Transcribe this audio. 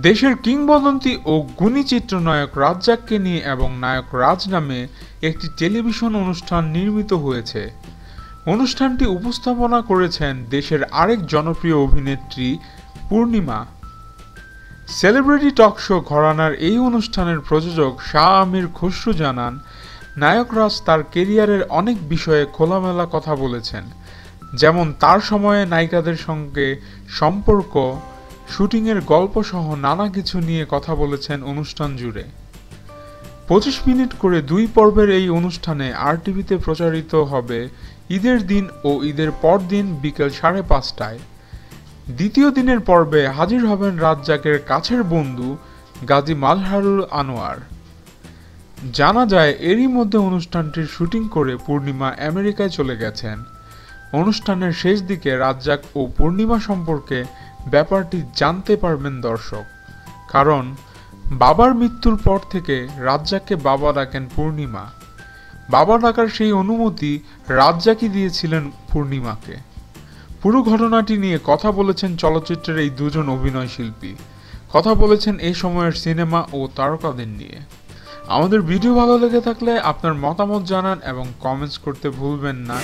দেশের কিংবদন্তি ও গুণী চিত্রনায়ক রাজ্জাককে নিয়ে এবং নায়ক রাজ নামে একটি টেলিভিশন অনুষ্ঠান নির্মিত হয়েছে। অনুষ্ঠানটি উপস্থাপনা করেছেন দেশের আরেক জনপ্রিয় অভিনেত্রী পূর্ণিমা। সেলিব্রিটি টক শো ঘরানার এই অনুষ্ঠানের প্রযোজক শাহ আমির খসরু জানান, নায়ক রাজ তার কেরিয়ারের অনেক বিষয়ে খোলামেলা কথা বলেছেন। যেমন তার সময়ে নায়িকাদের সঙ্গে সম্পর্ক শুটিংয়ের গল্প সহ নানা কিছু নিয়ে কথা বলেছেন অনুষ্ঠান জুড়ে। পঁচিশ মিনিট করে দুই পর্বের এই অনুষ্ঠানে আর টিভিতে প্রচারিত হবে ঈদের দিন ও ঈদের পর দিন বিকেল সাড়ে পাঁচটায়। দ্বিতীয় দিনের পর্বে হাজির হবেন রাজ্জাকের কাছের বন্ধু গাজী মালহারুল আনোয়ার। জানা যায়, এরই মধ্যে অনুষ্ঠানটির শুটিং করে পূর্ণিমা আমেরিকায় চলে গেছেন। অনুষ্ঠানের শেষ দিকে রাজ্জাক ও পূর্ণিমা সম্পর্কে ব্যাপারটি জানতে পারবেন দর্শক। কারণ, বাবার মৃত্যুর পর থেকে রাজ্জাককে বাবা ডাকেন পূর্ণিমা। বাবা ডাকার সেই অনুমতি রাজ্জাকই দিয়েছিলেন পূর্ণিমাকে। পুরো ঘটনাটি নিয়ে কথা বলেছেন চলচ্চিত্রের এই দুজন অভিনয় শিল্পী। কথা বলেছেন এই সময়ের সিনেমা ও তারকাদের নিয়ে। আমাদের ভিডিও ভালো লেগে থাকলে আপনার মতামত জানান এবং কমেন্টস করতে ভুলবেন না।